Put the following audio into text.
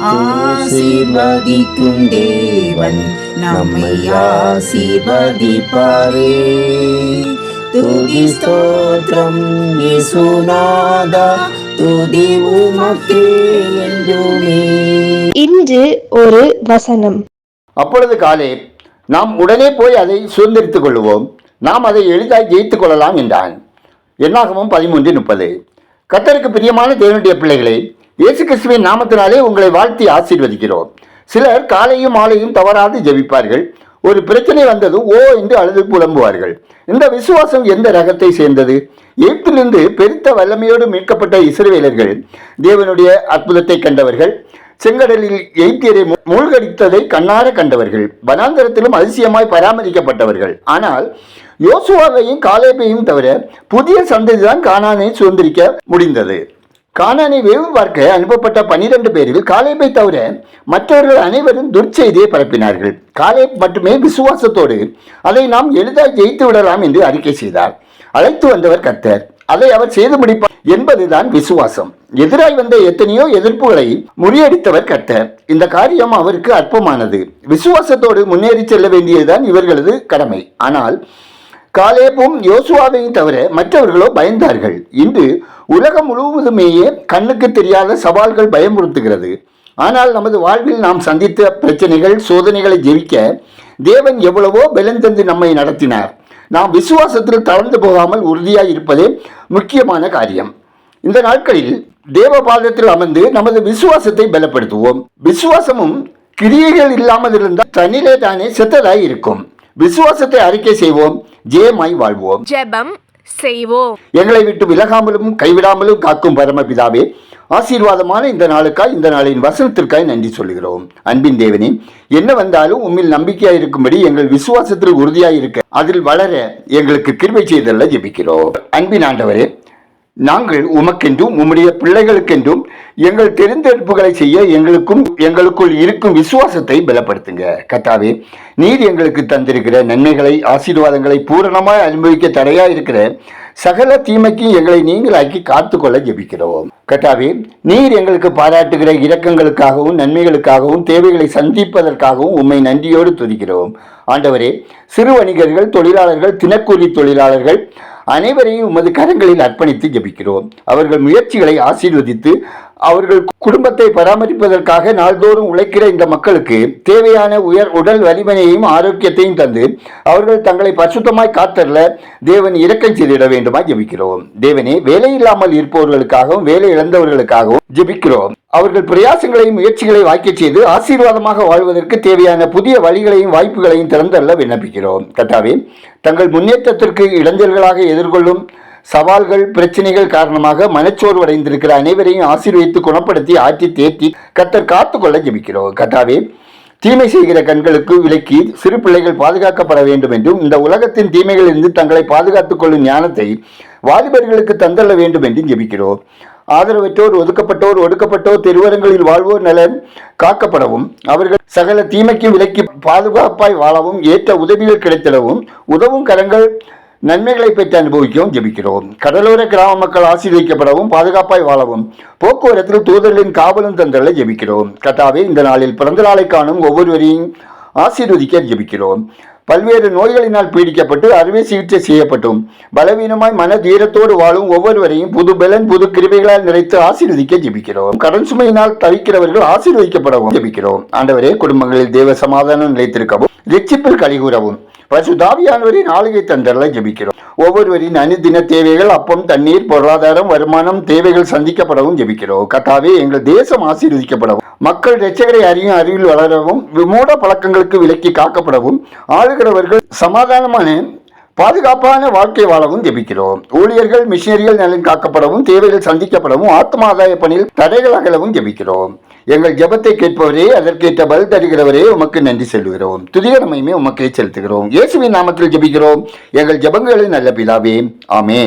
ஆசீர்வதிக்கும் தேவன் நம்மை ஆசீர்வதிப்பாரே. துதி ஸ்தோத்திரம் இயேசுநாதா துதி உமக்கே என்றுமே. இன்று ஒரு வசனம். அப்பொழுது காலே நாம் உடனே போய் அதை சுதந்திரித்துக் கொள்வோம் நாம் அதை எளிதாய் ஜெயித்துக் கொள்ளலாம் என்றான். என்னாகமும் பதிமூன்று முப்பது. கத்தருக்கு பிரியமான தேவனுடைய பிள்ளைகளே இயேசு கிறிஸ்துவின் நாமத்தினாலே உங்களை வாழ்த்தி ஆசீர்வதிக்கிறோம். சிலர் காலையும் மாலையும் தவறாது ஜெபிப்பார்கள். ஒரு பிரச்சனை வந்ததும் ஓ என்று அழுது புலம்புவார்கள். இந்த விசுவாசம் எந்த ரகத்தை சேர்ந்தது? எகிப்திலிருந்து பெருத்த வல்லமையோடு மீட்கப்பட்ட இஸ்ரவேலர்கள் தேவனுடைய அற்புதத்தை கண்டவர்கள். செங்கடலில் எய்த்தியரை மூழ்கடித்ததை கண்ணார கண்டவர்கள். வனாந்தரத்திலும் அதிசயமாய் பராமரிக்கப்பட்டவர்கள். ஆனால் யோசுவாவையும் காலேபையும் தவிர புதிய சந்ததிதான் காணானை சுதந்திரிக்க முடிந்தது. காணானை வேவு பார்க்க அனுப்பப்பட்ட பனிரெண்டு பேரில் காலேபை தவிர மற்றவர்கள் அனைவரும் துர்ச்செய்தியை பரப்பினார்கள். காலேப் மட்டுமே விசுவாசத்தோடு அதை நாம் எளிதாக ஜெயித்து விடலாம் என்று அறிக்கை செய்தார். அழைத்து வந்தவர் கர்த்தர். அதை அவர் செய்து முடிப்பார் என்பதுதான் விசுவாசம். எதிராய் வந்த எத்தனையோ எதிர்ப்புகளை முறியடித்தவர் கர்த்தர். இந்த காரியம் அவருக்கு அற்பமானது. விசுவாசத்தோடு முன்னேறி செல்ல வேண்டியதுதான் இவர்களது கடமை. ஆனால் காலேபும் யோசுவாவையும் தவிர மற்றவர்களோ பயந்தார்கள். இன்று உலகம் முழுவதுமேயே கண்ணுக்கு தெரியாத சவால்கள் பயமுறுத்துகிறது. ஆனால் நமது வாழ்வில் நாம் சந்தித்த பிரச்சனைகள் சோதனைகளை ஜெயிக்க தேவன் எவ்வளவோ பலன் நம்மை நடத்தினார். நாம் விசுவாசத்தில் தளர்ந்து போகாமல் உறுதியாக இருப்பதே முக்கியமான காரியம். இந்த நாட்களில் தேவ பாதத்தில் அமர்ந்து நமது விசுவாசத்தை பலப்படுத்துவோம். விசுவாசமும் கிரியைகள் இல்லாமல் இருந்தால் தன்னிலே தானே செத்ததாய் இருக்கும். விசுவாசத்தை அறிக்கை செய்வோம். ஜெயமாய் வாழ்வோம். ஜெபம் செய்வோம். எங்களை விட்டு விலகாமலும் கைவிடாமலும் காக்கும் பரமபிதாவே ஆசீர்வாதமான இந்த நாளுக்காய் இந்த நாளின் வசனத்திற்காய் நன்றி சொல்கிறோம் அன்பின் தேவனே என்ன வந்தாலும் உம்மில் நம்பிக்கையாக இருக்கும்படி எங்கள் விசுவாசத்தில் உறுதியாய் இருக்க அதில் வளர எங்களுக்கு கிருமை செய்தல்ல ஜெபிக்கிறோம். அன்பின் ஆண்டவரே நாங்கள் உமக்கென்றும் உம்முடைய பிள்ளைகளுக்கென்றும் எங்கள் தெரிந்தெடுப்புகளை செய்ய எங்களுக்கும் எங்களுக்குள் இருக்கும் விசுவாசத்தை பலப்படுத்துங்க. கத்தாவே நீர் எங்களுக்கு தந்திருக்கிற நன்மைகளை ஆசீர்வாதங்களை பூரணமாய் அனுபவிக்க தடையா இருக்கிற சகல தீமைக்கும் எங்களை நீங்களாக்கி காத்துக்கொள்ள ஜெபிக்கிறோம். கட்டாவே நீர் எங்களுக்கு பாராட்டுகிற இரக்கங்களுக்காகவும் நன்மைகளுக்காகவும் தேவைகளை சந்திப்பதற்காகவும் உம்மை நன்றியோடு துதிக்கிறோம். ஆண்டவரே சிறு வணிகர்கள் தொழிலாளர்கள் தினக்கூலி தொழிலாளர்கள் அனைவரையும் உமது கரங்களில் அர்ப்பணித்து ஜபிக்கிறோம். அவர்கள் முயற்சிகளை ஆசீர்வதித்து அவர்கள் குடும்பத்தை பராமரிப்பதற்காக நாள்தோறும் உழைக்கிற இந்த மக்களுக்கு தேவையான உயர் உடல் வலிமையையும் ஆரோக்கியத்தையும் தந்து அவர்கள் தங்களை பரிசுத்தமாய் காத்தரல தேவன் இரக்கம் செய்திட வேண்டுமாய் ஜபிக்கிறோம். தேவனே வேலை இல்லாமல் இருப்பவர்களுக்காகவும் வேலை இழந்தவர்களுக்காகவும் ஜெபிக்கிறோம். அவர்கள் பிரயாசங்களையும் முயற்சிகளை வாய்க்கச் செய்து ஆசீர்வாதமாக வாழ்வதற்கு தேவையான புதிய வழிகளையும் வாய்ப்புகளையும் திறந்தல்ல விண்ணப்பிக்கிறோம். கட்டாவே தங்கள் முன்னேற்றத்திற்கு இளைஞர்களாக எதிர்கொள்ளும் சவால்கள் பிரச்சனைகள் காரணமாக மனச்சோர்வடைந்திருக்கிற அனைவரையும் ஆசீர்வதித்து குணப்படுத்தி ஆற்றி தேர்த்தி கத்தர் காத்துக்கொள்ள ஜெபிக்கிறோம். கத்தாவே தீமை செய்கிற கண்களுக்கு விலக்கி சிறு பிள்ளைகள் பாதுகாக்கப்பட வேண்டும் என்றும் இந்த உலகத்தின் தீமைகளிலிருந்து தங்களை பாதுகாத்துக் கொள்ளும் ஞானத்தை வாலிபர்களுக்கு தந்தள்ள வேண்டும் என்றும் ஜெபிக்கிறோம். ஆதரவற்றோர் ஒதுக்கப்பட்டோர் ஒடுக்கப்பட்டோர் தெருவரங்களில் வாழ்வோர் நலன் காக்கப்படவும் அவர்கள் சகல தீமைக்கு விலக்கி பாதுகாப்பாய் வாழவும் ஏற்ற உதவிகள் கிடைத்திடவும் உதவும் கரங்கள் நன்மைகளை பெற்று அனுபவிக்கவும் ஜெபிக்கிறோம். கடலோர கிராம மக்கள் ஆசீர்வதிக்கப்படவும் பாதுகாப்பாய் வாழவும். போக்குவரத்தில் தூதர்களின் காவலும் தந்தலை ஜெபிக்கிறோம். கட்டாவே இந்த நாளில் பிறந்த நாளை காணும் ஒவ்வொருவரையும் ஆசீர்வதிக்க ஜெபிக்கிறோம். பல்வேறு நோய்களினால் பீடிக்கப்பட்டு அறுவை சிகிச்சை செய்யப்பட்டும். பலவீனமாய் மன தீரத்தோடு வாழும் ஒவ்வொருவரையும் புது பலன் புது கிருபைகளால் நிறைத்து ஆசீர்வதிக்க ஜெபிக்கிறோம். கடன் சுமையினால் தவிக்கிறவர்கள் ஆசீர்வதிக்கப்படவும் ஜெபிக்கிறோம். ஆண்டவரே குடும்பங்களில் தேவ சமாதானம் நிலைத்திருக்கவும் ரட்சிப்பில் கலிகூறவும் பசுதாவியானவரின் ஆளுகை தந்தரலை ஜபிக்கிறோம். ஒவ்வொருவரின் அனுதின தேவைகள் அப்பம் தண்ணீர் பொருளாதாரம் வருமானம் தேவைகள் சந்திக்கப்படவும் ஜெபிக்கிறோம். கத்தாவே எங்கள் தேசம் ஆசீர்வதிக்கப்படவும். மக்கள் ரட்சகரை அறியும் அறிவில் வளரவும் விமூட பழக்கங்களுக்கு விலக்கி காக்கப்படவும் ஆளுகிறவர்கள் சமாதானமான பாதுகாப்பான வாழ்க்கை வாழவும் ஜெபிக்கிறோம். ஊழியர்கள் மிஷினரிகள் நலன் காக்கப்படவும் தேவைகள் சந்திக்கப்படவும் ஆத்மாதாய பணியில் தடைகள் அகலவும் ஜெபிக்கிறோம். எங்கள் ஜெபத்தை கேட்பவரே அதற்கேற்ற பதில் தருகிறவரே உமக்கு நன்றி செல்கிறோம் துதிகரமையுமே உமக்கே செலுத்துகிறோம். இயேசுவின் நாமத்தில் ஜெபிக்கிறோம். எங்கள் ஜெபங்களின் நல்ல பிதாவே ஆமேன்.